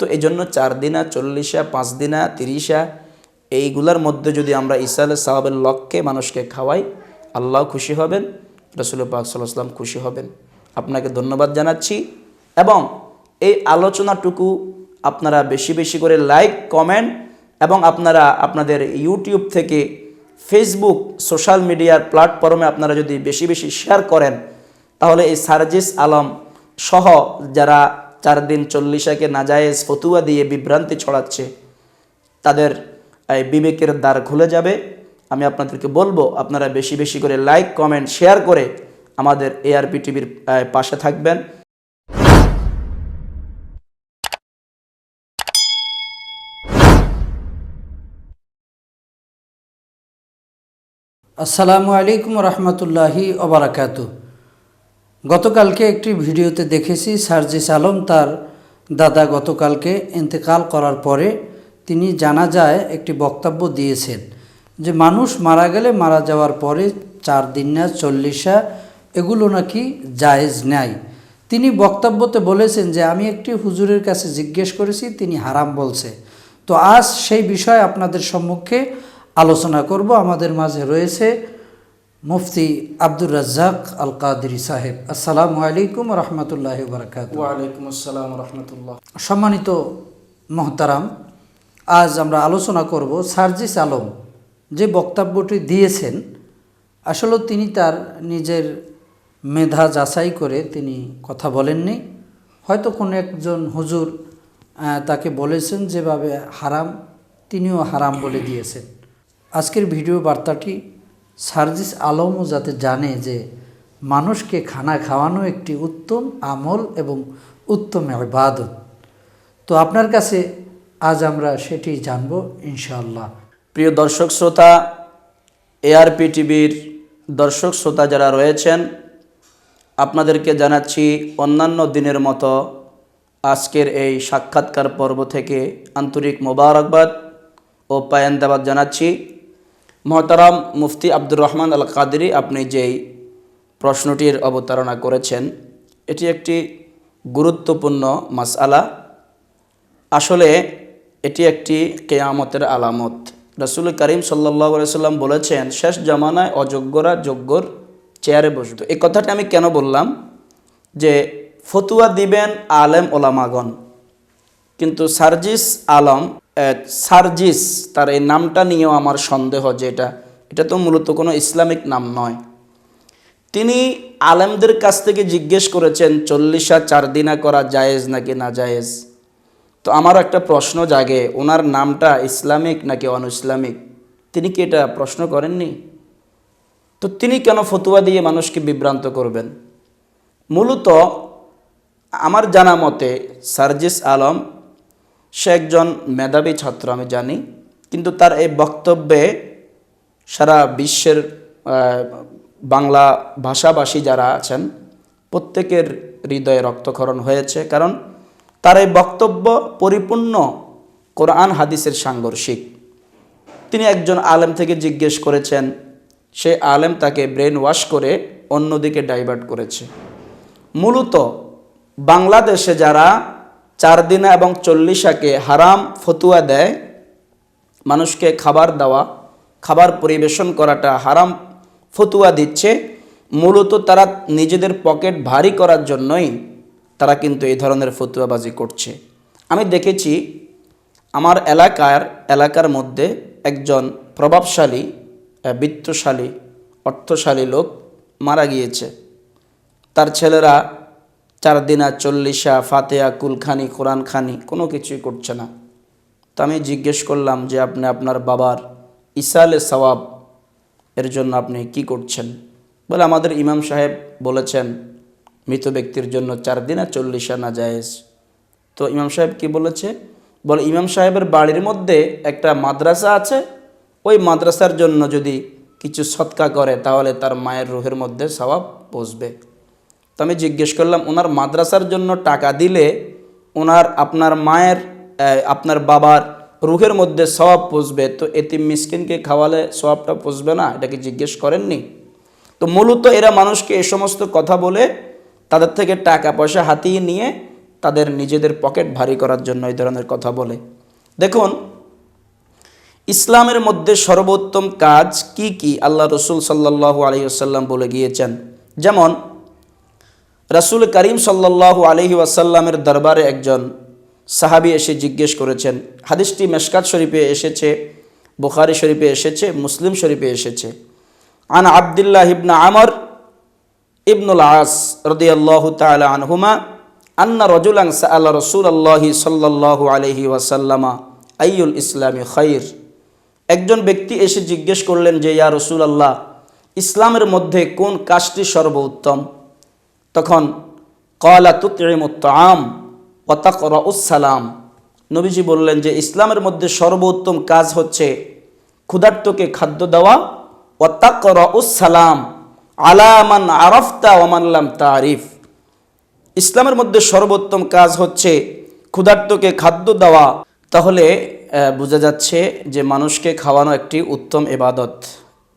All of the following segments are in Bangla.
তো এই জন্য চার দিনা, চল্লিশা, পাঁচ দিনা, তিরিশা, এইগুলার মধ্যে যদি আমরা ইসালে সাহাবের লক্ষ্যে মানুষকে খাওয়াই, আল্লাহ খুশি হবেন, রসুল পাক সাল্লাম খুশি হবেন। আপনাকে ধন্যবাদ জানাচ্ছি এবং এই আলোচনাটুকু আপনারা বেশি বেশি করে লাইক, কমেন্ট এবং আপনারা আপনাদের ইউটিউব থেকে ফেসবুক, সোশ্যাল মিডিয়ার প্ল্যাটফর্মে আপনারা যদি বেশি বেশি শেয়ার করেন, তাহলে এই সার্জিস আলম সহ যারা চার দিন চল্লিশাকে নাজায়েজ ফতুয়া দিয়ে বিভ্রান্তি ছড়াচ্ছে। তাদের, এই বিবেকের দ্বার খুলে যাবে। আমি আপনাদেরকে বলব, আপনারা বেশি বেশি করে লাইক কমেন্ট শেয়ার করে আমাদের এআরপি টিভির পাশে থাকবেন। আসসালামু আলাইকুম রহমতুল্লাহি ওবরাকাত গতকালকে একটি ভিডিওতে দেখেছি সার্জিস আলম তার দাদা গতকালকে ইন্তেকাল করার পরে তিনি জানা যায় একটি বক্তব্য দিয়েছেন যে, মানুষ মারা গেলে মারা যাওয়ার পরে চার দিন না, চল্লিশা এগুলো নাকি জায়েজ নেয় তিনি বক্তব্যতে বলেছেন যে, আমি একটি হুজুরের কাছে জিজ্ঞেস করেছি, তিনি হারাম বলছে। তো আজ সেই বিষয়ে আপনাদের সম্মুখে আলোচনা করব। আমাদের মাঝে রয়েছে মুফতি আব্দুর রাজ্জাক আল কাদরি সাহেব আসসালামু আলাইকুম রহমতুল্লাহ বারকাত ওয়ালাইকুম আসসালাম রহমতুল্লাহ। সম্মানিত মহতারাম আজ আমরা আলোচনা করব সার্জিস আলম যে বক্তব্যটি দিয়েছেন আসলে তিনি তার নিজের মেধা যাচাই করে তিনি কথা বলেননি। হয়তো কোনো একজন হুজুর তাকে বলেছেন যেভাবে হারাম তিনিও হারাম বলে দিয়েছেন। আজকের ভিডিও বার্তাটি সার্জিস আলমও যাতে জানে যে মানুষকে খানা খাওয়ানো একটি উত্তম আমল এবং উত্তম ইবাদত। তো আপনার কাছে আজ আমরা সেটি জানব ইনশাআল্লাহ। প্রিয় দর্শক শ্রোতা এআরপি টিভির দর্শক শ্রোতা যারা রয়েছেন, আপনাদেরকে জানাচ্ছি অন্যান্য দিনের মতো আজকের এই সাক্ষাৎকার পর্ব থেকে আন্তরিক মোবারকবাদ ও পায়ান্দাবাদ জানাচ্ছি। মহতারাম মুফতি আব্দুর রহমান আল কাদেরি আপনি যেই প্রশ্নটির অবতারণা করেছেন, এটি একটি গুরুত্বপূর্ণ মাসআলা। আসলে এটি একটি কেয়ামতের আলামত। রসুল করিম সাল্লাহ সাল্লাম বলেছেন, শেষ জামানায় অযোগ্যরা যোগ্যর চেয়ারে বসবে। এই কথাটা আমি কেন বললাম? যে ফতুয়া দিবেন আলেম ওলামাগন কিন্তু সার্জিস আলম সার্জিস তার এই নামটা নিয়েও আমার সন্দেহ যে এটা এটা তো মূলত কোনো ইসলামিক নাম নয়। তিনি আলেমদের কাছ থেকে জিজ্ঞেস করেছেন, চল্লিশা চার দিনা করা জায়েজ নাকি না জায়েজ? তো আমার একটা প্রশ্ন জাগে, ওনার নামটা ইসলামিক নাকি অন ইসলামিক তিনি কি এটা প্রশ্ন করেননি? তো তিনি কেন ফতুয়া দিয়ে মানুষকে বিভ্রান্ত করবেন? মূলত আমার জানা মতে, সার্জিস আলম সে একজন মেধাবী ছাত্র, আমি জানি। কিন্তু তার এই বক্তব্যে সারা বিশ্বের বাংলা ভাষাভাষী যারা আছেন, প্রত্যেকের হৃদয়ে রক্তক্ষরণ হয়েছে। কারণ তার এই বক্তব্য পরিপূর্ণ কোরআন হাদিসের সাংঘর্ষিক। তিনি একজন আলেম থেকে জিজ্ঞেস করেছেন, সে আলেম তাকে ব্রেন ওয়াশ করে অন্যদিকে ডাইভার্ট করেছে। মূলত বাংলাদেশে যারা চার দিনা এবং চল্লিশাকে হারাম ফতুয়া দেয়, মানুষকে খাবার দেওয়া, খাবার পরিবেশন করাটা হারাম ফতুয়া দিচ্ছে। মূলত তারা নিজেদের পকেট ভারী করার জন্যই তারা কিন্তু এই ধরনের ফতুয়াবাজি করছে। আমি দেখেছি আমার এলাকার এলাকার মধ্যে একজন প্রভাবশালী বিত্তশালী, অর্থশালী লোক মারা গিয়েছে। তার ছেলেরা চার দিনা চল্লিশা ফাতেয়া কুলখানি কোরআন খানি কোনো কিছুই করছে না। তো আমি জিজ্ঞেস করলাম যে আপনি আপনার বাবার ইসালে সওয়াব এর জন্য আপনি কি করছেন? বলে আমাদের ইমাম সাহেব বলেছেন, মৃত ব্যক্তির জন্য চার দিনা চল্লিশা না জায়েজ। তো ইমাম সাহেব কি বলেছে? বলে ইমাম সাহেবের বাড়ির মধ্যে একটা মাদ্রাসা আছে, ওই মাদ্রাসার জন্য যদি কিছু সৎকা করে, তাহলে তার মায়ের রুহের মধ্যে সওয়াব বসবে। তো আমি জিজ্ঞেস করলাম, ওনার মাদ্রাসার জন্য টাকা দিলে ওনার আপনার মায়ের আপনার বাবার রুহের মধ্যে সওয়াব পুষবে? তো এতিম মিসকিনকে খাওয়ালে সওয়াবটা পুষবে না? এটাকে জিজ্ঞেস করেননি? তো মূলত এরা মানুষকে এ সমস্ত কথা বলে তাদের থেকে টাকা পয়সা হাতিয়ে নিয়ে তাদের নিজেদের পকেট ভারী করার জন্য এই ধরনের কথা বলে। দেখুন, ইসলামের মধ্যে সর্বোত্তম কাজ কি কি? আল্লাহ রসুল সাল্লাল্লাহু আলহি আসাল্লাম বলে গিয়েছেন। যেমন রাসূল করিম সাল্লাল্লাহু আলহি ওয়াসাল্লামের দরবারে একজন সাহাবী এসে জিজ্ঞেস করেছেন, হাদিসটি মেশকাত শরীফে এসেছে, বুখারি শরীফে এসেছে, মুসলিম শরীফে এসেছে। আন আবদুল্লাহ ইবনা আমর ইবনুল আস রদিয়াল্লাহু তাআলা আনহুমা আন্না রজুলাং সাআলা রাসূলুল্লাহি সাল্লাল্লাহু আলাইহি ওয়াসাল্লামা আইউল ইসলামি খাইর? একজন ব্যক্তি এসে জিজ্ঞেস করলেন যে, ইয়া রসুল আল্লাহ ইসলামের মধ্যে কোন কাজটি সর্বোত্তম? তখন কলা তুতরিমুত তাকরাউস সালাম। নবীজি বললেন যে, ইসলামের মধ্যে সর্বোত্তম কাজ হচ্ছে ক্ষুধার্তকে খাদ্য দেওয়া। ওয়া তাকরাউস সালাম আলামান আরফতা ওয়ামাল্লাম তারিফ। ইসলামের মধ্যে সর্বোত্তম কাজ হচ্ছে ক্ষুধার্তকে খাদ্য দেওয়া। তাহলে বোঝা যাচ্ছে যে, মানুষকে খাওয়ানো একটি উত্তম এবাদত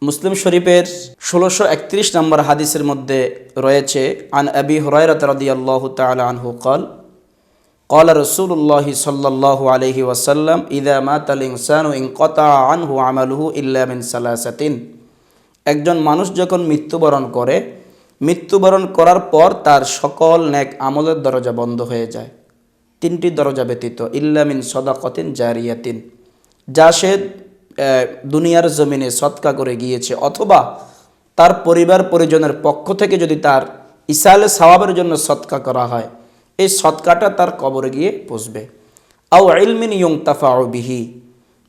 মুসলিম শরীফের ষোলোশো একত্রিশ নম্বর হাদিসের মধ্যে রয়েছে আন আবি হরাইরাত রাদিয়াল্লাহু তাআলা আনহু কল قال رسول الله صلى الله عليه وسلم إذا مات الإنسان انقطع عنه عمله إلا من ثلاثة একজন মানুষ যখন মৃত্যুবরণ করে মৃত্যুবরণ করার পর তার সকল ন্যাক আমলের দরজা বন্ধ হয়ে যায় তিনটি দরজা ব্যতীত ইল্লামিন সদাকতিন জারিয়াতিন যা সে আহ, দুনিয়ার জমিনে সৎকা করে গিয়েছে অথবা তার পরিবার পরিজনের পক্ষ থেকে যদি তার ইসালে সওয়াবের জন্য সৎকা করা হয়, এই সৎকাটা তার কবরে গিয়ে পৌঁছবে আও ইলমিন ইয়ং তাফাও বিহি,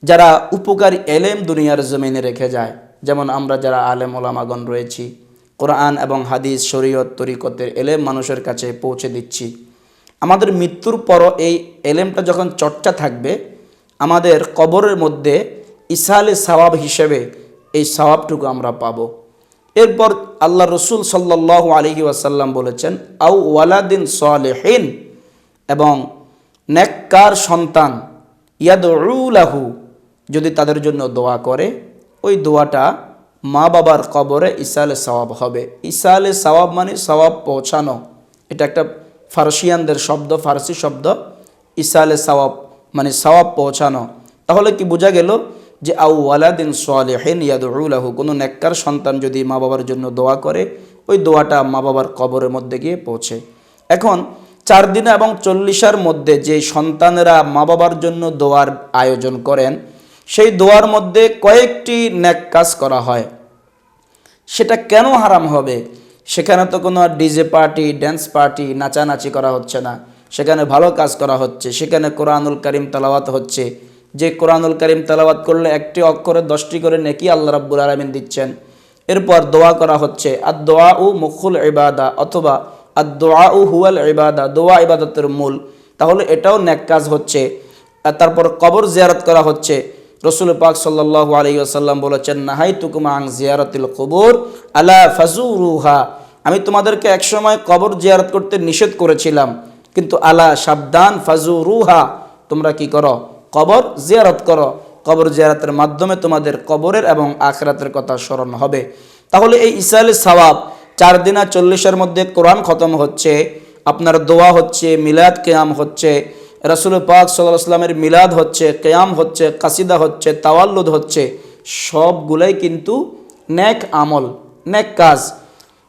যারা উপকারী এলেম দুনিয়ার জমিনে রেখে যায়, যেমন আমরা যারা আলেম ওলামাগণ রয়েছি, কোরআন এবং হাদিস, শরীয়ত, তরিকতের এলেম মানুষের কাছে পৌঁছে দিচ্ছি। আমাদের মৃত্যুর পরও এই এলেমটা যখন চর্চা থাকবে, আমাদের কবরের মধ্যে ইসালে সওয়াব হিসেবে এই সওয়াবটুকু আমরা পাবো। এরপর আল্লাহ রসুল সাল্লাহ আলহি ওয়াসাল্লাম বলেছেন, আউ ওয়ালাদিন সালেহিন এবং নেককার সন্তান ইয়াদুলাহু যদি তাদের জন্য দোয়া করে, ওই দোয়াটা মা বাবার কবরে ইসালে সওয়াব হবে। ইসালে সওয়াব মানে সওয়াব পৌঁছানো। এটা একটা ফার্সিয়ানদের শব্দ, ফার্সি শব্দ, ইসালে সওয়াব মানে সওয়াব পৌঁছানো। তাহলে কি বোঝা গেল যে আউ ওয়ালাদিন সোয়ালেহিন ইয়াদুলাহু কোনো নেককার সন্তান যদি মা বাবার জন্য দোয়া করে, ওই দোয়াটা মা বাবার কবরের মধ্যে গিয়ে পৌঁছে। এখন চার দিন এবং চল্লিশার মধ্যে যে সন্তানেরা মা বাবার জন্য দোয়ার আয়োজন করেন, সেই দোয়ার মধ্যে কয়েকটি নেক কাজ করা হয়। সেটা কেন হারাম হবে? সেখানে তো কোনো ডিজে পার্টি, ড্যান্স পার্টি, নাচানাচি করা হচ্ছে না। সেখানে ভালো কাজ করা হচ্ছে। সেখানে কোরআনুল করিম তালাওয়াত হচ্ছে। যে কোরআনুল করিম তালাওয়াত করলে একটি অক্ষরে দশটি করে নেকি আল্লাহ রাব্বুল আলমিন দিচ্ছেন। এরপর দোয়া করা হচ্ছে আর দোয়া উ মুখুল ইবাদা অথবা আর দোয়া উ হুয়াল ইবাদা, দোয়া ইবাদতের মূল। তাহলে এটাও নেক কাজ হচ্ছে। তারপর কবর জিয়ারত করা হচ্ছে। রসুল পাক সাল্লাহ আলী আসাল্লাম বলেছেন নাহাই তুকুমা আং জিয়ারতিল কবর, আলা ফাজুরুহা। আমি তোমাদেরকে একসময় কবর জিয়ারত করতে নিষেধ করেছিলাম, কিন্তু আলা সাবধান ফাজুরুহা, তোমরা কি করো? কবর জিয়ারত করো। কবর জিয়ারতের মাধ্যমে তোমাদের কবরের এবং আখরাতের কথা স্মরণ হবে। তাহলে এই ইসাইল সওয়াব চার দিনা চল্লিশের মধ্যে কোরআন খতম হচ্ছে, আপনার দোয়া হচ্ছে, মিলাদ কেয়াম হচ্ছে, রাসুল পাক সাল্লাহ আসলামের মিলাদ হচ্ছে, কেয়াম হচ্ছে, কাসিদা হচ্ছে, তাওয়াল্লুদ হচ্ছে, সবগুলাই কিন্তু ন্যাক আমল ন্যাক কাজ।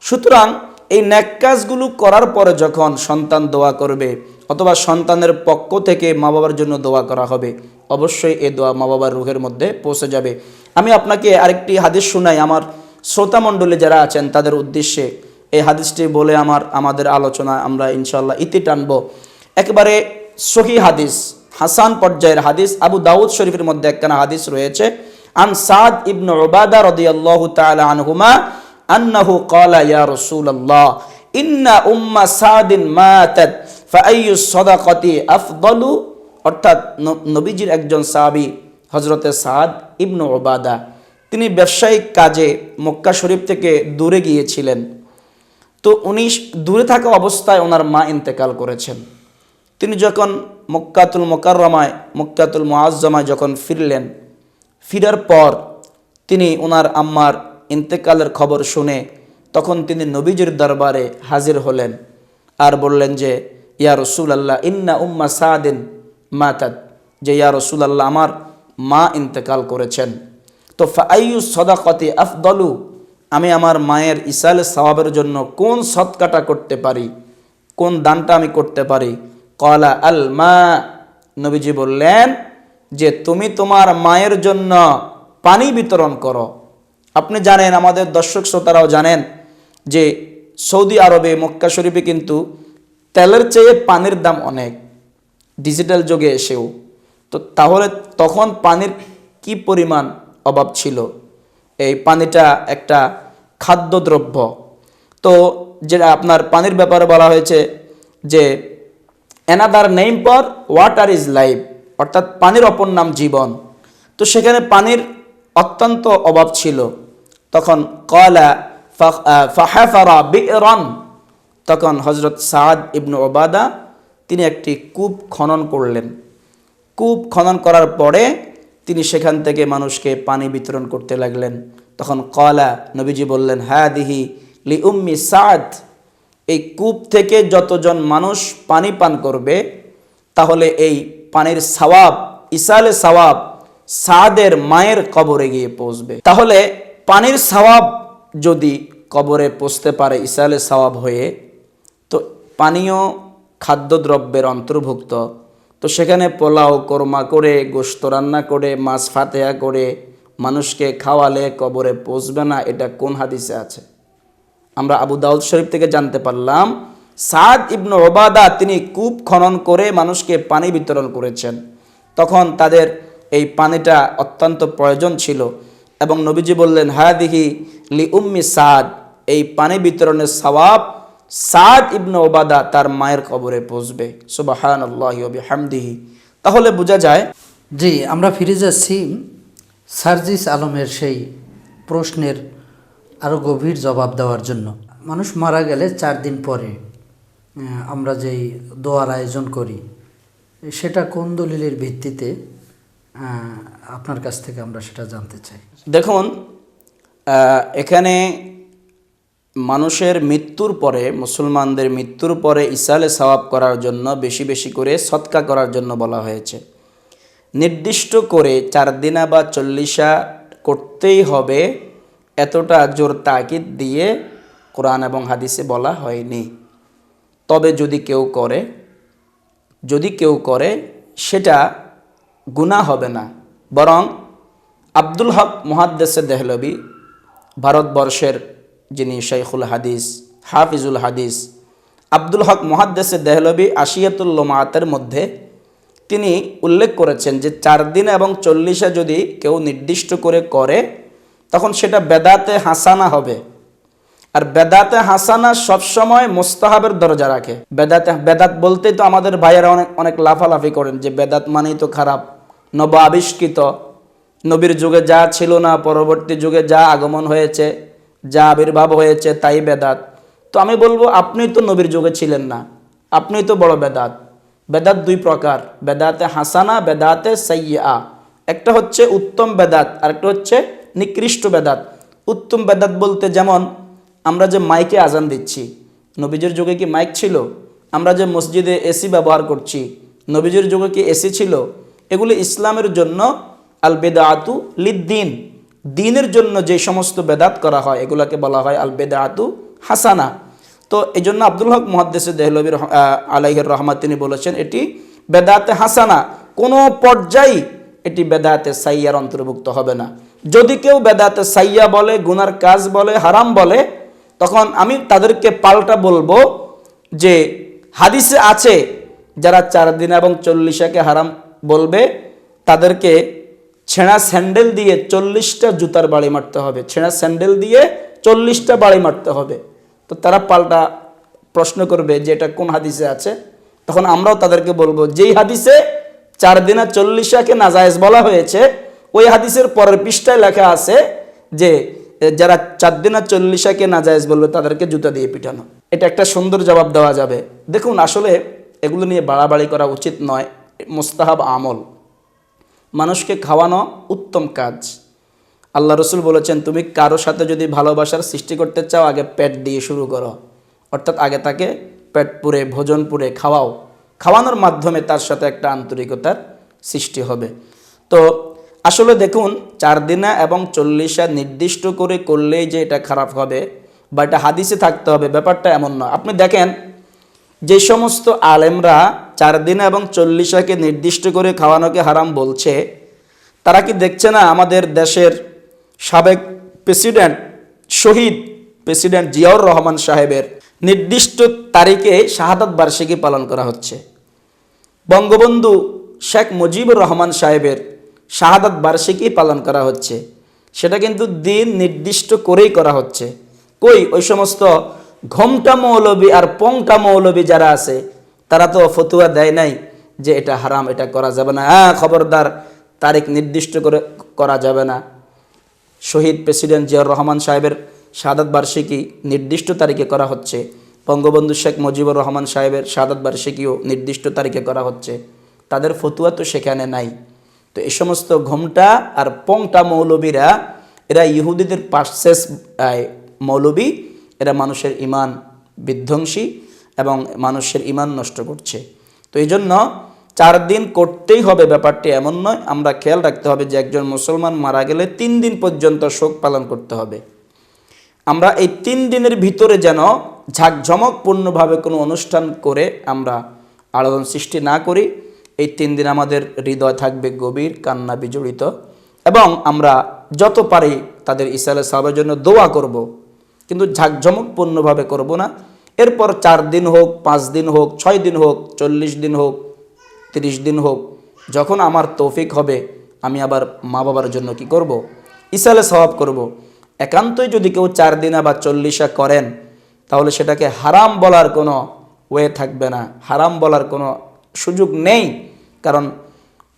সুতরাং এই ন্যাক কাজগুলো করার পরে যখন সন্তান দোয়া করবে অথবা সন্তানের পক্ষ থেকে মা বাবার জন্য দোয়া করা হবে। অবশ্যই এই দোয়া মা বাবার রুহের মধ্যে পৌঁছে যাবে। আমি আপনাকে আরেকটি হাদিস শোনাই। আমার শ্রোতামণ্ডলী যারা আছেন, তাদের উদ্দেশ্যে এই হাদিসটি বলে আমার, আমাদের আলোচনা আমরা ইনশাল্লাহ ইতি টানব। একেবারে সহি হাদিস, হাসান পর্যায়ের হাদিস, আবু দাউদ শরীফের মধ্যে একখানা হাদিস রয়েছে। আন সাদ ইবনু উবাদা রাদিয়াল্লাহু তাআলা আনহুমা আন্নাহু ক্বালা ইয়া রাসূলুল্লাহ, ইন্না উম্মা সাদিন মাতাত ফাআইয়ু সাদাকাতি আফদালু, অর্থাৎ নবীজির একজন সাহাবী, হযরতে সাদ ইবনু ওবাদা তিনি ব্যবসায়িক কাজে মক্কা শরীফ থেকে দূরে গিয়েছিলেন। তো উনি দূরে থাকা অবস্থায় ওনার মা ইন্তেকাল করেছেন। তিনি যখন মক্কাতুল মোকাররমায়, মক্কাতুল মোয়াজ্জমায় যখন ফিরলেন, ফিরার পর তিনি ওনার আম্মার ইন্তেকালের খবর শুনে তখন তিনি নবীজির দরবারে হাজির হলেন আর বললেন যে ইয়া রসুল আল্লাহ ইন্না উম্মা সাদিন মাতাত যে ইয়া রসুল আল্লাহ আমার মা ইন্তেকাল করেছেন। তো ফাইয়ু সদাকতি আফদলু? আমি আমার মায়ের ইসাল সওয়াবের জন্য কোন সৎকাটা করতে পারি? কোন দানটা আমি করতে পারি? কলা আল মা নবীজি বললেন, যে, তুমি তোমার মায়ের জন্য পানি বিতরণ করো। আপনি জানেন, আমাদের দর্শক শ্রোতারাও জানেন যে সৌদি আরবে, মক্কা শরীফে কিন্তু তেলের চেয়ে পানির দাম অনেক। ডিজিটাল যুগে এসেও। তো তাহলে তখন পানির কি পরিমাণ অভাব ছিল? এই পানিটা একটা খাদ্যদ্রব্য। তো যেটা আপনার পানির ব্যাপারে বলা হয়েছে যে another name for water is life অর্থাৎ পানির অপর নাম জীবন। তো সেখানে পানির অত্যন্ত অভাব ছিল। তখন কলা ফাহাফারা বিরন তখন হজরত সাদ ইবনু ওবাদা তিনি একটি কূপ খনন করলেন। কূপ খনন করার পরে তিনি সেখান থেকে মানুষকে পানি বিতরণ করতে লাগলেন। তখন কলা নবীজি বললেন হ্যাঁ দিহি লি উম্মি সাদ এই কূপ থেকে যতজন মানুষ পানি পান করবে, তাহলে এই পানির সওয়াব, ইসালে সওয়াব সাদের মায়ের কবরে গিয়ে পৌঁছবে। তাহলে পানির সওয়াব যদি কবরে পৌঁছতে পারে, ইসালে সওয়াব হয়ে পানীয় খাদ্যদ্রব্যের অন্তর্ভুক্ত। তো সেখানে পোলাও, কোরমা করে গোস্ত রান্না করে, মাছ ফাতেহা করে মানুষকে খাওয়ালে কবরে পৌঁছবে না, এটা কোন হাদিসে আছে? আমরা আবু দাউদ শরীফ থেকে জানতে পারলাম, সাদ ইবনু ওবাদা তিনি কূপ খনন করে মানুষকে পানি বিতরণ করেছেন। তখন তাদের এই পানিটা অত্যন্ত প্রয়োজন ছিল এবং নবীজি বললেন হ্যাঁ দিহি লি উম্মি সাদ এই পানি বিতরণের সওয়াব সাদ ইবনু ওবাদা তার মায়ের কবরে পৌঁছবে। সুবাহান আল্লাহ হামদিহি তাহলে বোঝা যায় জি আমরা ফিরে যাচ্ছি সার্জিস আলমের সেই প্রশ্নের আরও গভীর জবাব দেওয়ার জন্য। মানুষ মারা গেলে চার দিন পরে আমরা যেই দোয়ার আয়োজন করি, সেটা কোন দলিলের ভিত্তিতে আপনার কাছ থেকে আমরা সেটা জানতে চাই? দেখুন এখানে মানুষের মৃত্যুর পরে, মুসলমানদের মৃত্যুর পরে ইসালে সওয়াব করার জন্য, বেশি বেশি করে সৎকা করার জন্য বলা হয়েছে। নির্দিষ্ট করে চার দিনা বা চল্লিশা করতেই হবে, এতটা জোর তাকিদ দিয়ে কোরআন এবং হাদিসে বলা হয়নি। তবে যদি কেউ করে, যদি কেউ করে, সেটা গুনাহ হবে না। বরং আব্দুল হক মুহাদ্দেসে দেহলবি ভারতবর্ষের যিনি শাইখুল হাদিস, হাফিজুল হাদিস, আব্দুল হক মুহাদ্দেসে দেহলবি আশিয়াতুল লোমাতের মধ্যে তিনি উল্লেখ করেছেন যে চার দিন এবং চল্লিশে যদি কেউ নির্দিষ্ট করে করে, তখন সেটা বেদাতে হাসানা হবে। আর বেদাতে হাসানা সবসময় মোস্তাহাবের দরজা রাখে। বেদাতে, বেদাত বলতেই তো আমাদের ভাইয়েরা অনেক অনেক লাফালাফি করেন যে বেদাত মানেই তো খারাপ, নব আবিষ্কৃত, নবীর যুগে যা ছিল না, পরবর্তী যুগে যা আগমন হয়েছে যা আবির্ভাব হয়েছে তাই বেদাত। তো আমি বলব, আপনি তো নবীর যুগে ছিলেন না, আপনি তো বড় বেদাত। বেদাত দুই প্রকার, বেদাতে হাসানা, বেদাতে সাইয়া একটা হচ্ছে উত্তম বেদাত, আরেকটা হচ্ছে নিকৃষ্ট বেদাত। উত্তম বেদাত বলতে যেমন, আমরা যে মাইকে আজান দিচ্ছি, নবীজির যুগে কি মাইক ছিল? আমরা যে মসজিদে এসি ব্যবহার করছি, নবীজির যুগে কি এসি ছিল? এগুলি ইসলামের জন্য আল বেদাআতু লিদ্দিন। দিনের জন্য যে সমস্ত বেদাত করা হয়, এগুলাকে বলা হয় আল বেদাআতু হাসানা। তো এই জন্য আব্দুল হক মহাদ্দেসে দেহলবির আলাইহির রহমাত তিনি বলেছেন, এটি বেদাতে হাসানা। কোনো পর্যায়ে এটি বেদাতে সাইয়ার অন্তর্ভুক্ত হবে না। যদি কেউ বেদাতে সাইয়া বলে, গুনার কাজ বলে, হারাম বলে, তখন আমি তাদেরকে পাল্টা বলব যে হাদিসে আছে, যারা চার দিন এবং চল্লিশাকে হারাম বলবে, তাদেরকে ছেঁড়া স্যান্ডেল দিয়ে চল্লিশটা জুতার বাড়ি মারতে হবে। ছেঁড়া স্যান্ডেল দিয়ে চল্লিশটা বাড়ি মারতে হবে। তো তারা পাল্টা প্রশ্ন করবে যে এটা কোন হাদিসে আছে। তখন আমরাও তাদেরকে বলব, যেই হাদিসে চার দিনা চল্লিশাকে নাজায়েজ বলা হয়েছে, ওই হাদিসের পরের পৃষ্ঠায় লেখা আছে যে যারা চার দিনা চল্লিশাকে নাজায়েজ বলবে তাদেরকে জুতা দিয়ে পিটানো। এটা একটা সুন্দর জবাব দেওয়া যাবে। দেখুন, আসলে এগুলো নিয়ে বাড়াবাড়ি করা উচিত নয়। মোস্তাহাব আমল। মানুষকে খাওয়ানো উত্তম কাজ। আল্লাহ রসুল বলেছেন, তুমি কারও সাথে যদি ভালোবাসার সৃষ্টি করতে চাও, আগে পেট দিয়ে শুরু করো। অর্থাৎ আগে তাকে পেট পুরে ভোজন পুরে খাওয়াও। খাওয়ানোর মাধ্যমে তার সাথে একটা আন্তরিকতার সৃষ্টি হবে। তো আসলে দেখুন, চার দিনা এবং চল্লিশা নির্দিষ্ট করে করলেই যে এটা খারাপ হবে বা এটা হাদিসে থাকতে হবে, ব্যাপারটা এমন নয়। আপনি দেখেন, যে সমস্ত আলেমরা চার দিন এবং চল্লিশাকে নির্দিষ্ট করে খাওয়ানোকে হারাম বলছে। তারা কি দেখছে না আমাদের দেশের সাবেক প্রেসিডেন্ট শহীদ প্রেসিডেন্ট জিয়াউর রহমান সাহেবের নির্দিষ্ট তারিখে শাহাদাত বার্ষিকী পালন করা হচ্ছে? বঙ্গবন্ধু শেখ মুজিবুর রহমান সাহেবের শাহাদাত বার্ষিকী পালন করা হচ্ছে। সেটা কিন্তু দিন নির্দিষ্ট করেই করা হচ্ছে। কই, ওই সমস্ত ঘোমটা মৌলবী আর পংটা মৌলবী যারা আছে তারা তো ফতুয়া দেয় নাই যে এটা হারাম, এটা করা যাবে না। হ্যাঁ খবরদার, তারিখ নির্দিষ্ট করে করা যাবে না। শহীদ প্রেসিডেন্ট জিয়াউর রহমান সাহেবের সাদাত বার্ষিকী নির্দিষ্ট তারিখে করা হচ্ছে। বঙ্গবন্ধু শেখ মুজিবুর রহমান সাহেবের সাদাত বার্ষিকীও নির্দিষ্ট তারিখে করা হচ্ছে। তাদের ফতুয়া তো সেখানে নাই। তো এই সমস্ত ঘোমটা আর পংটা মৌলবীরা, এরা ইহুদিদের পাশশেষ মৌলবী, এরা মানুষের ইমান বিধ্বংসী। এবং মানুষের ইমান নষ্ট করছে। তো এই জন্য চার দিন করতেই হবে, ব্যাপারটি এমন নয়। আমরা খেয়াল রাখতে হবে যে একজন মুসলমান মারা গেলে তিন দিন পর্যন্ত শোক পালন করতে হবে। আমরা এই তিন দিনের ভিতরে যেন ঝাঁকঝমকপূর্ণভাবে কোনো অনুষ্ঠান করে আমরা আলোড়ন সৃষ্টি না করি, এই তিন দিন আমাদের হৃদয় থাকবে গভীর, কান্না বিজড়িত এবং আমরা যত পারি তাদের ইসালে সাহেবের জন্য দোয়া করব। কিন্তু ঝাঁকঝমকপূর্ণভাবে করব না। এরপর চার দিন হোক, পাঁচ দিন হোক, ছয় দিন হোক, চল্লিশ দিন হোক, তিরিশ দিন হোক, যখন আমার তৌফিক হবে, আমি আবার মা বাবার জন্য কি করব। ইসালে সওয়াব করব। একান্তই যদি কেউ চার দিনা বা চল্লিশা করেন, তাহলে সেটাকে হারাম বলার কোনো ওয়ে থাকবে না হারাম বলার কোনো সুযোগ নেই কারণ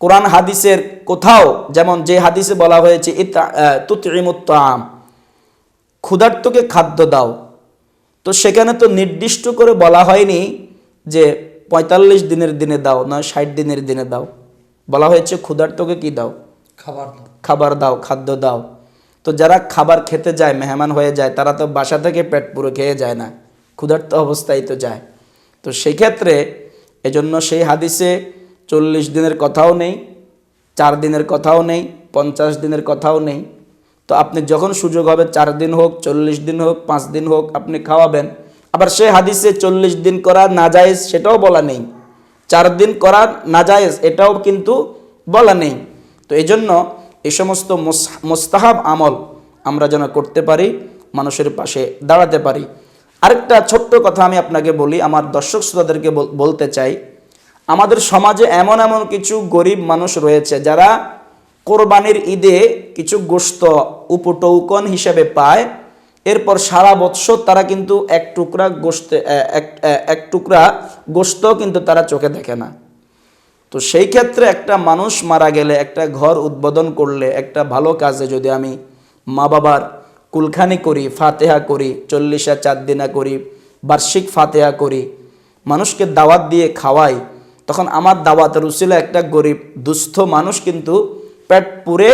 কোরআন হাদিসের কোথাও, যেমন যে হাদিসে বলা হয়েছে তুতিমুত্তাম ক্ষুধার্তকে খাদ্য দাও তো সেখানে তো নির্দিষ্ট করে বলা হয়নি যে পঁয়তাল্লিশ দিনের দিনে দাও নয় ষাট দিনের দিনে দাও। বলা হয়েছে ক্ষুধার্তকে কি দাও? খাবার দাও। খাবার দাও খাদ্য দাও। তো যারা খাবার খেতে যায় মেহমান হয়ে যায় তারা তো বাসা থেকে পেট পুরো খেয়ে যায় না। ক্ষুধার্ত অবস্থায় তো যায়। তো সেই ক্ষেত্রে এজন্য সেই হাদিসে চল্লিশ দিনের কথাও নেই চার দিনের কথাও নেই পঞ্চাশ দিনের কথাও নেই। তো আপনি যখন সুযোগ হবে চার দিন হোক, চল্লিশ দিন হোক, পাঁচ দিন হোক, আপনি খাওয়াবেন। আবার সে হাদিসে চল্লিশ দিন করা না নাজায়েজ সেটাও বলা নেই। চার দিন করা না নাজায়েজ এটাও কিন্তু বলা নেই। তো এই জন্য এই সমস্ত মোস্তাহাব আমল আমরা যেন করতে পারি, মানুষের পাশে দাঁড়াতে পারি। আরেকটা ছোট্ট কথা আমি আপনাকে বলি, আমার দর্শক শ্রোতাদেরকে বলতে চাই। আমাদের সমাজে এমন এমন কিছু গরিব মানুষ রয়েছে যারা কোরবানির ঈদে কিছু গোস্ত উপটৌকন হিসেবে পায়। এরপর সারা বৎসর তারা কিন্তু এক টুকরা গোস্তে এক টুকরা গোস্ত কিন্তু তারা চোখে দেখে না। তো সেই ক্ষেত্রে একটা মানুষ মারা গেলে, একটা ঘর উদ্বোধন করলে, একটা ভালো কাজে যদি আমি মা বাবার কুলখানি করি, ফাতেহা করি, চল্লিশা চার দিনা করি, বার্ষিক ফাতেহা করি, মানুষকে দাওয়াত দিয়ে খাওয়াই, তখন আমার দাওয়াতের উসিলা একটা গরিব, দুস্থ মানুষ কিন্তু পেট পুরে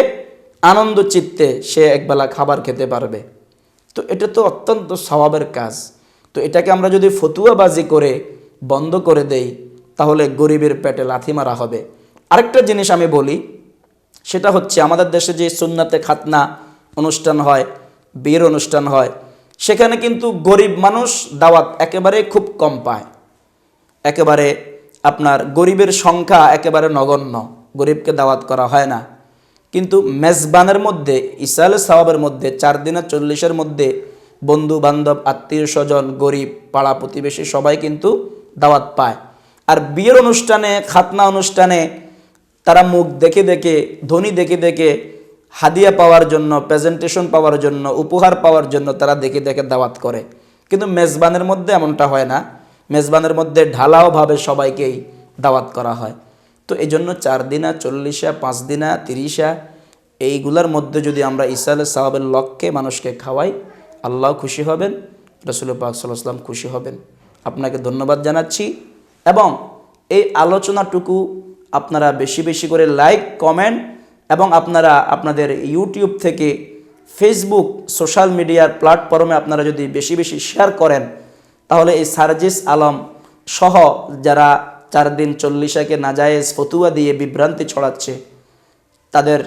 আনন্দ চিত্তে সে একবেলা খাবার খেতে পারবে। তো এটা তো অত্যন্ত স্বভাবের কাজ। তো এটাকে আমরা যদি ফতুয়াবাজি করে বন্ধ করে দেই, তাহলে গরিবের পেটে লাথি মারা হবে। আরেকটা জিনিস আমি বলি, সেটা হচ্ছে আমাদের দেশে যে সুন্নাতে খাতনা অনুষ্ঠান হয়, বিয়ের অনুষ্ঠান হয়, সেখানে কিন্তু গরিব মানুষ দাওয়াত একেবারে খুব কম পায়। একেবারে আপনার গরিবের সংখ্যা একেবারে নগণ্য, গরিবকে দাওয়াত করা হয় না। কিন্তু মেজবানের মধ্যে ইসাল সাহাবের মধ্যে, চার দিনের চল্লিশের মধ্যে বন্ধু বান্ধব আত্মীয় স্বজন, গরিব, পাড়া প্রতিবেশী সবাই কিন্তু দাওয়াত পায়। আর বিয়ের অনুষ্ঠানে, খাতনা অনুষ্ঠানে তারা মুখ দেখে দেখে ধনী দেখে দেখে হাদিয়া পাওয়ার জন্য প্রেজেন্টেশন পাওয়ার জন্য, উপহার পাওয়ার জন্য তারা দেখে দেখে দাওয়াত করে। কিন্তু মেজবানের মধ্যে এমনটা হয় না। মেজবানের মধ্যে ঢালাওভাবে সবাইকেই দাওয়াত করা হয়। তো এই জন্য চার দিনা, চল্লিশা, পাঁচ দিনা, তিরিশা, এইগুলার মধ্যে যদি আমরা ইসা আল সাহাবের লক্ষ্যে মানুষকে খাওয়াই, আল্লাহ খুশি হবেন রসুল পাক সাল্লাম খুশি হবেন। আপনাকে ধন্যবাদ জানাচ্ছি এবং এই আলোচনাটুকু আপনারা বেশি বেশি করে লাইক কমেন্ট এবং আপনারা আপনাদের ইউটিউব থেকে ফেসবুক সোশ্যাল মিডিয়ার প্ল্যাটফর্মে আপনারা যদি বেশি বেশি শেয়ার করেন, তাহলে এই সার্জিস আলম সহ যারা চার দিন চল্লিশাকে নাজায়েজ ফতুয়া দিয়ে বিভ্রান্তি ছড়াচ্ছে। তাদের,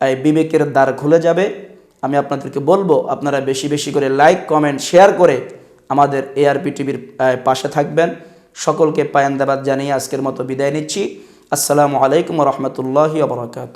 এই বিবেকের দ্বার খুলে যাবে। আমি আপনাদেরকে বলব, আপনারা বেশি বেশি করে লাইক কমেন্ট শেয়ার করে আমাদের এআরপি টিভির পাশে থাকবেন। সকলকে পায়ান্দাবাদ জানিয়ে আজকের মতো বিদায় নিচ্ছি। আসসালামু আলাইকুম রহমতুল্লাহি আবরকাত